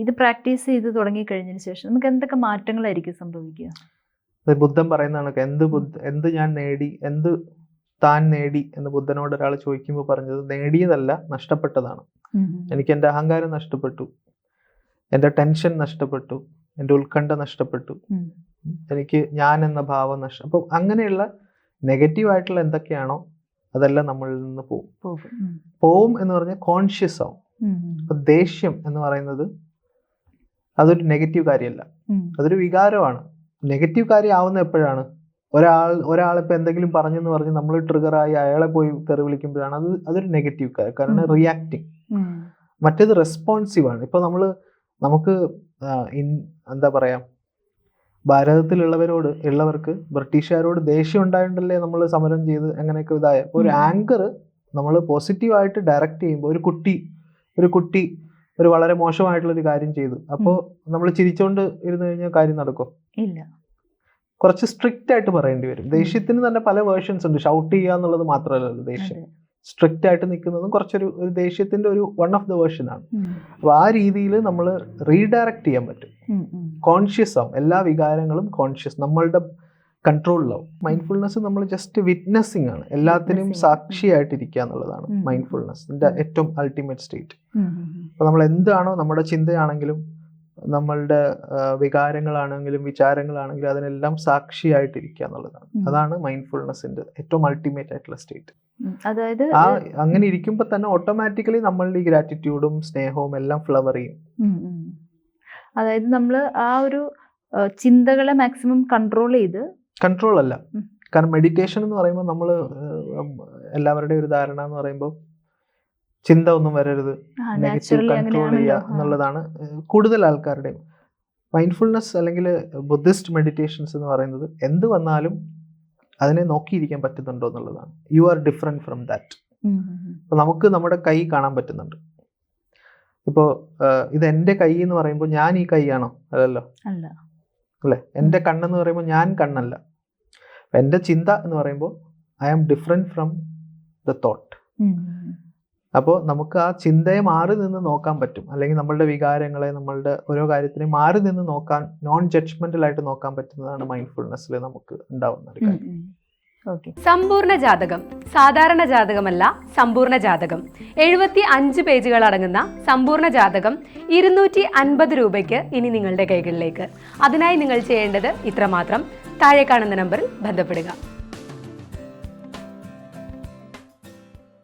ഇത് പ്രാക്ടീസ് ചെയ്ത് തുടങ്ങിക്കഴിഞ്ഞതിന് ശേഷം നമുക്ക് എന്തൊക്കെ മാറ്റങ്ങളായിരിക്കും സംഭവിക്കുക? അത് ബുദ്ധൻ പറയുന്ന കണക്ക് എന്ത് ബുദ്ധ എന്ത് ഞാൻ നേടി എന്ത് താൻ നേടി എന്ന് ബുദ്ധനോട് ഒരാൾ ചോദിക്കുമ്പോൾ പറഞ്ഞത് നേടിയതല്ല നഷ്ടപ്പെട്ടതാണ്. എനിക്ക് എന്റെ അഹങ്കാരം നഷ്ടപ്പെട്ടു. എന്റെ ടെൻഷൻ നഷ്ടപ്പെട്ടു. എന്റെ ഉത്കണ്ഠ നഷ്ടപ്പെട്ടു. എനിക്ക് ഞാൻ എന്ന ഭാവം നഷ്ടം അപ്പം അങ്ങനെയുള്ള നെഗറ്റീവ് ആയിട്ടുള്ള എന്തൊക്കെയാണോ അതെല്ലാം നമ്മളിൽ നിന്ന് പോവും. പോവും എന്ന് പറഞ്ഞാൽ കോൺഷ്യസ് ആവും. അപ്പൊ ദേഷ്യം എന്ന് പറയുന്നത് അതൊരു നെഗറ്റീവ് കാര്യമല്ല. അതൊരു വികാരമാണ്. നെഗറ്റീവ് കാര്യം ആവുന്ന എപ്പോഴാണ്? ഒരാൾ ഒരാളിപ്പോൾ എന്തെങ്കിലും പറഞ്ഞെന്ന് പറഞ്ഞ് നമ്മൾ ട്രിഗറായി അയാളെ പോയി തെറി വിളിക്കുമ്പോഴാണ് അത് അതൊരു നെഗറ്റീവ് കാര്യം കാരണം. റിയാക്ടിങ് മറ്റേത് റെസ്പോൺസീവ് ആണ്. ഇപ്പോൾ നമ്മൾ നമുക്ക് എന്താ പറയാ ഭാരതത്തിലുള്ളവരോട് ഉള്ളവർക്ക് ബ്രിട്ടീഷുകാരോട് ദേഷ്യം ഉണ്ടായിട്ടല്ലേ നമ്മൾ സമരം ചെയ്ത് അങ്ങനെയൊക്കെ ഇതായ. ഒരു ആങ്കർ നമ്മൾ പോസിറ്റീവായിട്ട് ഡയറക്റ്റ് ചെയ്യുമ്പോൾ ഒരു കുട്ടി ഒരു കുട്ടി ഒരു വളരെ മോശമായിട്ടുള്ള ഒരു കാര്യം ചെയ്തു. അപ്പോ നമ്മൾ ചിരിച്ചോണ്ട് ഇരുന്ന് കഴിഞ്ഞാൽ കാര്യം നടക്കും? ഇല്ല. കുറച്ച് സ്ട്രിക്റ്റ് ആയിട്ട് പറയേണ്ടി വരും. ദേഷ്യത്തിന് തന്നെ പല വേർഷൻസ് ഉണ്ട്. ഷൗട്ട് ചെയ്യുക എന്നുള്ളത് മാത്രമല്ലല്ലോ ദേഷ്യം. സ്ട്രിക്റ്റ് ആയിട്ട് നിൽക്കുന്നതും കുറച്ചൊരു ഒരു ദേഷ്യത്തിന്റെ ഒരു വൺ ഓഫ് ദ വേർഷൻ ആണ്. അപ്പൊ അപ്പോൾ ആ രീതിയിൽ നമ്മൾ റീഡയറക്റ്റ് ചെയ്യാൻ പറ്റും. കോൺഷ്യസ് ആവും. എല്ലാ വികാരങ്ങളും കോൺഷ്യസ് നമ്മളുടെ കൺട്രോളിലാവും മൈൻഡ്ഫുൾനെസ് നമ്മൾ ജസ്റ്റ് വിറ്റ്നസിങ് ആണ്. എല്ലാത്തിനും. സാക്ഷിയായിട്ടിരിക്കുക എന്നുള്ളതാണ് മൈൻഡ്ഫുൾനെസ്. ഏറ്റവും അൾട്ടിമേറ്റ് സ്റ്റേറ്റ്. അപ്പോൾ നമ്മൾ എന്താണോ നമ്മുടെ ചിന്തയാണെങ്കിലും നമ്മളുടെ വികാരങ്ങളാണെങ്കിലും വിചാരങ്ങളാണെങ്കിലും അതിനെല്ലാം സാക്ഷിയായിട്ടിരിക്കുക എന്നുള്ളതാണ്. അതാണ് മൈൻഡ്ഫുൾനെസ്സിന്റെ ഏറ്റവും അൾട്ടിമേറ്റ് ആയിട്ടുള്ള സ്റ്റേറ്റ് അതായത് ആ അങ്ങനെ ഇരിക്കുമ്പോൾ തന്നെ ഓട്ടോമാറ്റിക്കലി നമ്മളുടെ ഈ ഗ്രാറ്റിറ്റ്യൂഡും സ്നേഹവും എല്ലാം ഫ്ലവർ ചെയ്യും. അതായത് നമ്മൾ ആ ഒരു ചിന്തകളെ മാക്സിമം കൺട്രോൾ ചെയ്ത് കൺട്രോൾ അല്ല. കാരണം മെഡിറ്റേഷൻ എന്ന് പറയുമ്പോൾ നമ്മൾ എല്ലാവരുടെയും ഒരു ധാരണ എന്ന് പറയുമ്പോൾ ചിന്ത ഒന്നും വരരുത്. നെഗറ്റീവ് കൺട്രോൾ ചെയ്യുക എന്നുള്ളതാണ് കൂടുതൽ ആൾക്കാരുടെയും. മൈൻഡ്ഫുൾനെസ് അല്ലെങ്കിൽ ബുദ്ധിസ്റ്റ് മെഡിറ്റേഷൻസ് എന്ന് പറയുന്നത് എന്ത് വന്നാലും അതിനെ നോക്കിയിരിക്കാൻ പറ്റുന്നുണ്ടോ എന്നുള്ളതാണ്. You are different from that. അപ്പോൾ നമുക്ക് നമ്മുടെ കൈ കാണാൻ പറ്റുന്നുണ്ട്. ഇപ്പോൾ ഇത് എന്റെ കൈ എന്ന് പറയുമ്പോൾ ഞാൻ ഈ കൈയാണോ അല്ലല്ലോ? അല്ല. അല്ലേ? എന്റെ കണ്ണെന്ന് പറയുമ്പോൾ ഞാൻ കണ്ണല്ല. എന്റെ ചിന്ത എന്ന് പറയുമ്പോൾ I am different from the thought. അപ്പോൾ നമുക്ക് ആ ചിന്തയെ മാറി നിന്ന് നോക്കാൻ പറ്റും. അല്ലെങ്കിൽ നമ്മളുടെ വികാരങ്ങളെ നമ്മളുടെ ഓരോ കാര്യത്തിനെ മാറി നിന്ന് നോക്കാൻ നോൺ ജഡ്ജ്മെന്റൽ ആയിട്ട് നോക്കാൻ പറ്റുന്നതാണ് മൈൻഡ്ഫുൾനെസ്സിൽ നമുക്ക് ഉണ്ടാവുന്ന ഒരു കാര്യം. സമ്പൂർണ ജാതകം. സാധാരണ ജാതകമല്ല സമ്പൂർണ ജാതകം. എഴുപത്തി അഞ്ച് പേജുകൾ അടങ്ങുന്ന സമ്പൂർണ ജാതകം ഇരുന്നൂറ്റി അൻപത് രൂപയ്ക്ക് ഇനി നിങ്ങളുടെ കൈകളിലേക്ക്. അതിനായി നിങ്ങൾ ചെയ്യേണ്ടത് ഇത്രമാത്രം. താഴെ കാണുന്ന നമ്പറിൽ ബന്ധപ്പെടുക.